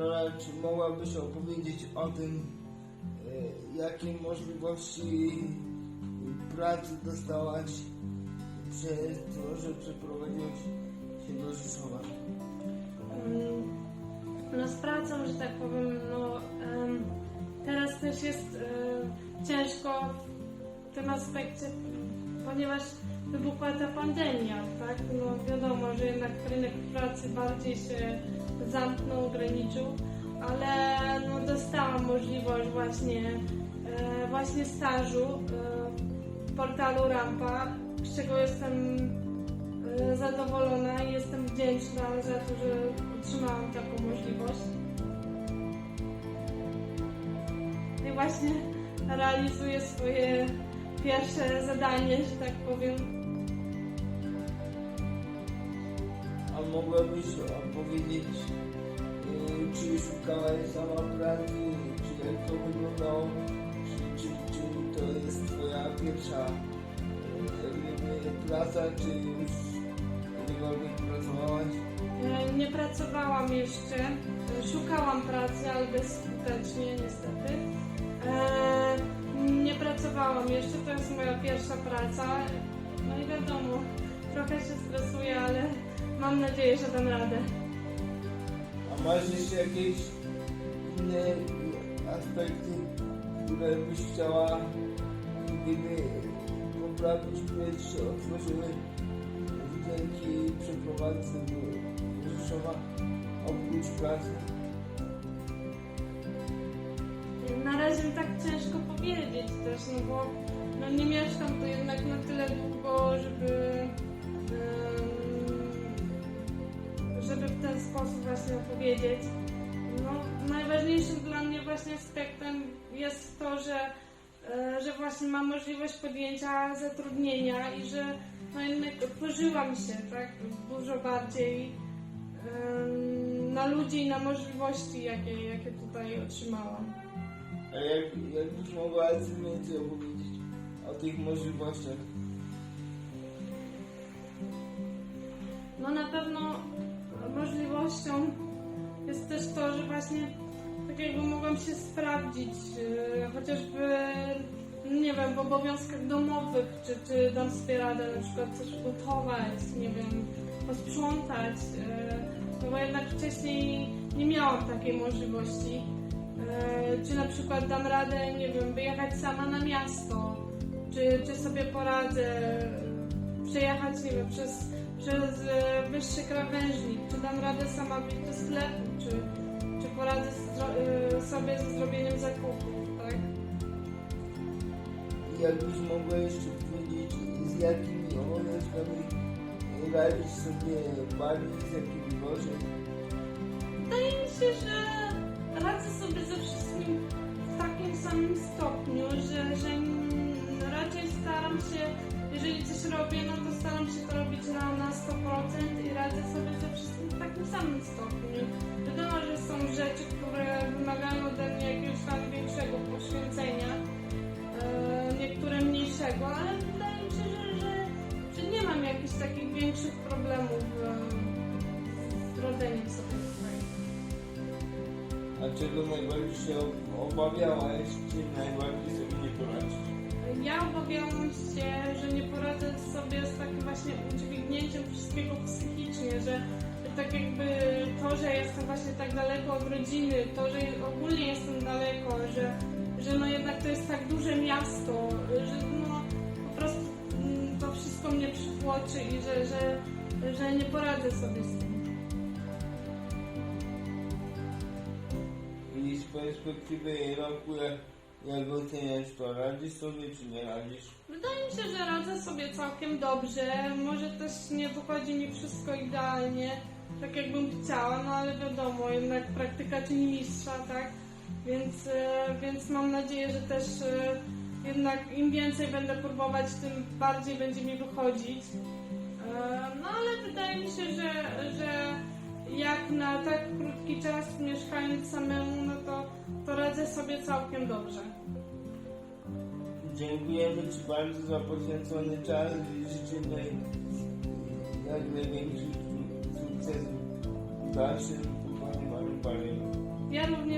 Karola, czy mogłabyś opowiedzieć o tym, e, jakie możliwości pracy dostałaś przez to, że przeprowadziłaś się do Rzeszowa? Mm, No z pracą, że tak powiem, no teraz też jest e, ciężko w tym aspekcie, ponieważ wybuchła ta pandemia, tak? No wiadomo, że jednak rynek pracy bardziej się zamknął, ograniczył, ale no dostałam możliwość właśnie, e, właśnie stażu e, w portalu Rampa, z czego jestem e, zadowolona i jestem wdzięczna za to, że otrzymałam taką możliwość. I właśnie realizuję swoje pierwsze zadanie, że tak powiem. A mogłabyś opowiedzieć, e, czy szukałaś sama pracy, czy jak to wyglądało, czy, czy, czy to jest twoja pierwsza gdyby, praca, czy już kiedykolwiek pracowałaś? E, Nie pracowałam jeszcze, e, szukałam pracy, ale bezskutecznie niestety. E, Nie pracowałam jeszcze, to jest moja pierwsza praca. No i wiadomo, trochę się stresuję, ale mam nadzieję, że dam radę. A masz jeszcze jakieś inne aspekty, które byś chciała gdyby poprawić, się otworzyły dzięki przeprowadzce do Rzeszowa oprócz pracy? Na razie tak ciężko powiedzieć też, no bo no nie mieszkam tu jednak na tyle długo, żeby żeby w ten sposób właśnie opowiedzieć. No, najważniejszym dla mnie właśnie aspektem jest to, że, e, że właśnie mam możliwość podjęcia zatrudnienia i że no jednak otworzyłam się tak dużo bardziej na ludzi i na możliwości, jakie, jakie tutaj otrzymałam. A jak, jakbyś mogła więcej opowiedzieć o tych możliwościach? No na pewno możliwością jest też to, że właśnie tak jakby mogłam się sprawdzić, yy, chociażby nie wiem, w obowiązkach domowych, czy, czy dam sobie radę na przykład coś gotować, nie wiem, posprzątać, yy, no bo jednak wcześniej nie miałam takiej możliwości. Yy, Czy na przykład dam radę, nie wiem, wyjechać sama na miasto, czy, czy sobie poradzę przejechać, nie wiem, przez, przez e, wyższy krawężnik, czy dam radę sama wyjść do sklepu, czy, czy poradzę e, sobie ze zrobieniem zakupów, tak? Jakbyś mogła jeszcze powiedzieć, z jakimi obowiązkami radzisz sobie bardziej, z jakimi gorzej? Wydaje mi się, że radzę sobie ze wszystkim w takim samym stopniu, że, że raczej staram się, jeżeli coś robię, no to staram się to robić na, na 100% i radzę sobie ze wszystkim w takim samym stopniu. Wiadomo, że są rzeczy, które wymagają ode mnie jakiegoś tam większego poświęcenia, e, niektóre mniejszego, ale wydaje mi się, że, że, że nie mam jakichś takich większych problemów e, z rodzeniem sobie tutaj. A czego najbardziej się ob- obawiałaś, czy najbardziej sobie nie poradzisz? Ja obawiałam się, że nie poradzę sobie z takim właśnie udźwignięciem wszystkiego psychicznie, że że tak jakby to, że jestem właśnie tak daleko od rodziny, to, że ogólnie jestem daleko, że, że no jednak to jest tak duże miasto, że no po prostu mm, to wszystko mnie przytłoczy i że, że, że nie poradzę sobie z tym. Perspektywy roku, jak oceniasz to, radzisz sobie, czy nie radzisz? Wydaje mi się, że radzę sobie całkiem dobrze. Może też nie wychodzi mi wszystko idealnie, tak jakbym chciała, no ale wiadomo, jednak praktyka czyni mistrza, tak? Więc, e, więc mam nadzieję, że też e, jednak im więcej będę próbować, tym bardziej będzie mi wychodzić. E, No ale wydaje mi się, że, że jak na tak krótki czas mieszkając samemu, no to, to radzę sobie całkiem dobrze. Dziękujemy Ci bardzo za poświęcony czas i życzymy jak największych sukcesów w dalszym Ja również